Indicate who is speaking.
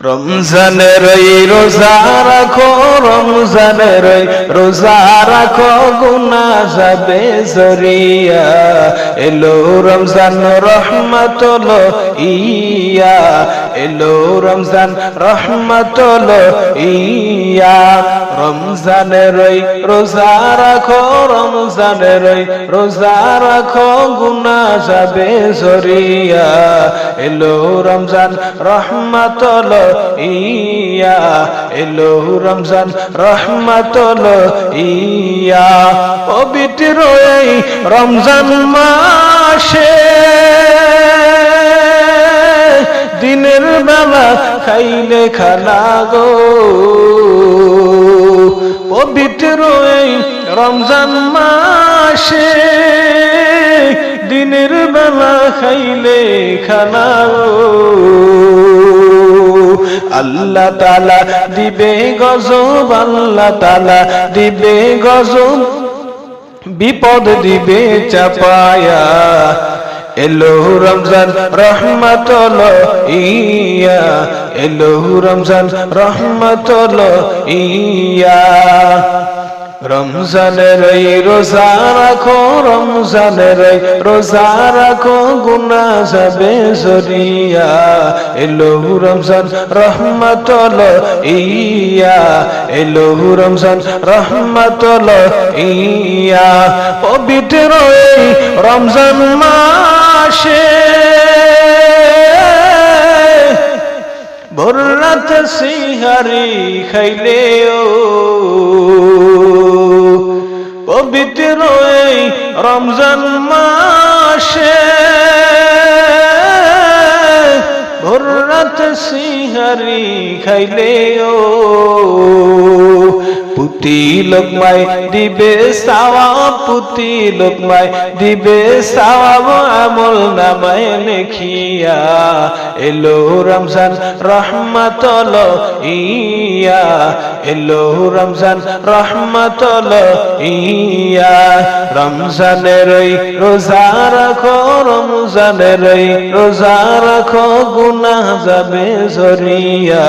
Speaker 1: রমজানের রোজা রাখো রমজানের রোজা রাখো গুনা যাবে জরিয়া। এলো রমজান রহমত ইয়া এলো রমজান রহমতল ইয়া রমজানের রোজা রাখো, রমজানের রোজা রাখো গুনা যাবে জরিয়া। এলো রমজান রহমতল ইয়া এলো রমজান রহমতল ইয়া পবিত্র এই রমজান মাসে খাইলে খানা গো। পবিত্র রমজান মাসে দিনের বেলা খাইলে খানা আল্লাহ তালা দিবে গজব, আল্লাহ তালা দিবে গজব। বিপদ দিবে চাপায়া। এলো রমজান রহমতল ইয়া এলো রমজান রহমতল ইয়া রমজানের রোজা রাখো, রমজানের রোজা রাখো গুনা যাবে জরিয়া। এলো রমজান রহমতল ইয়া এলো রমজান রহমতল ইয়া পবিত্র রমজান মাসে রাত সিহারি খাইলে পবিত্র এই রমজান মাসে ভোর রাত সিহারি খাইলে ও পুতি লোকমায়, দিবে সাওয়া পুতি লোকমায়, দিবে সাওয়া আমল নামায় লেখিয়া। এলো রমজান রহমতল ইয়া, এলো রমজান রহমতল ইয়া। রমজানের রোজা রাখো, রমজানের রোজা রাখো, গুনাহ যাবে জরিয়া।